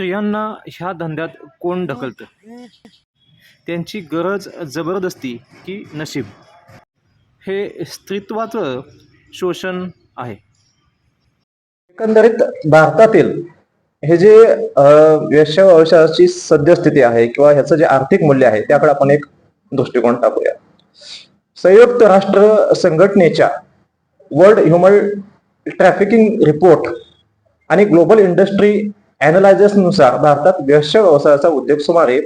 स्त्रियांना ह्या धंद्यात कोण ढकलतं? त्यांची गरज जबरदस्ती की नशीब? हे स्त्रीत्वाचं शोषण आहे. एकंदरीत भारतातील हे जे व्यवसायाची सद्यस्थिती आहे किंवा ह्याचं जे आर्थिक मूल्य आहे त्याकडे आपण एक दृष्टिकोन टाकूया. संयुक्त राष्ट्र संघटनेच्या वर्ल्ड ह्युमन ट्रॅफिकिंग रिपोर्ट आणि ग्लोबल इंडस्ट्री नुसार भारतात वेश्या व्यवसायाचा उद्योग सुमारे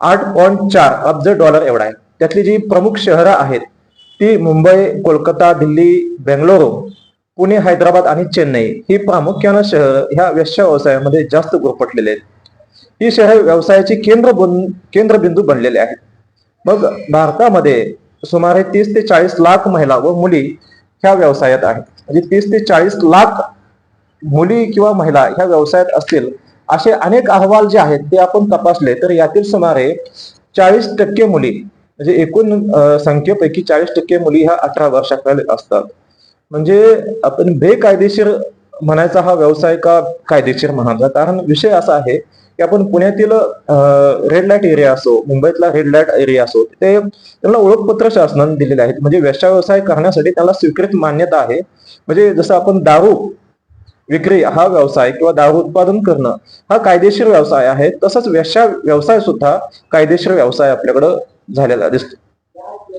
आठ पॉईंट चार अब्ज डॉलर एवढा आहे. त्यातली जी प्रमुख शहरं आहेत ती मुंबई कोलकाता दिल्ली बेंगलोर पुणे हैदराबाद आणि चेन्नई ही प्रामुख्यानं शहर ह्या वेश्या व्यवसायामध्ये जास्त गुरफटलेले आहेत. ही शहर व्यवसायाची केंद्र केंद्रबिंदू बनलेले आहेत. मग भारतामध्ये सुमारे तीस ते चाळीस लाख महिला व मुली ह्या व्यवसायात आहेत. म्हणजे तीस ते चाळीस लाख मुली किंवा महिला ह्या व्यवसायात असतील असे अनेक अहवाल जे आहेत ते आपण तपासले तर यातील सुमारे चाळीस टक्के मुली म्हणजे एकूण संख्येपैकी चाळीस टक्के मुली ह्या अठरा वर्षाखाली असतात. म्हणजे आपण बेकायदेशीर म्हणायचा हा व्यवसाय का कायदेशीर म्हणायचा कारण विषय असा आहे की आपण पुण्यातील रेड लाइट एरिया असो मुंबईतला रेड लाइट एरिया असो ते त्यांना ओळखपत्र शासनाने दिलेले आहेत. म्हणजे व्यवसाय करण्यासाठी त्याला स्वीकृत मान्यता आहे. म्हणजे जसं आपण दारू विक्री हा व्यवसाय किंवा दारू उत्पादन करणं हा कायदेशीर व्यवसाय आहे. तसंच व्यशा व्यवसाय सुद्धा कायदेशीर व्यवसाय आपल्याकडं झालेला दिसतो.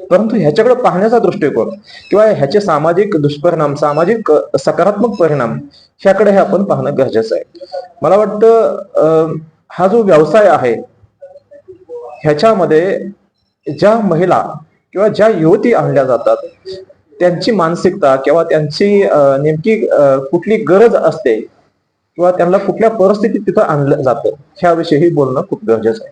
परंतु ह्याच्याकडे पाहण्याचा दृष्टिकोन किंवा ह्याचे सामाजिक दुष्परिणाम सामाजिक सकारात्मक परिणाम ह्याकडे हे आपण पाहणं गरजेचं आहे. मला वाटतं हा जो व्यवसाय आहे ह्याच्यामध्ये ज्या महिला किंवा ज्या युवती आणल्या जातात त्यांची मानसिकता किंवा त्यांची नेमकी कुठली गरज असते किंवा त्यांना कुठल्या परिस्थितीत तिथं आणलं जातं ह्याविषयी बोलणं खूप गरजेचं आहे.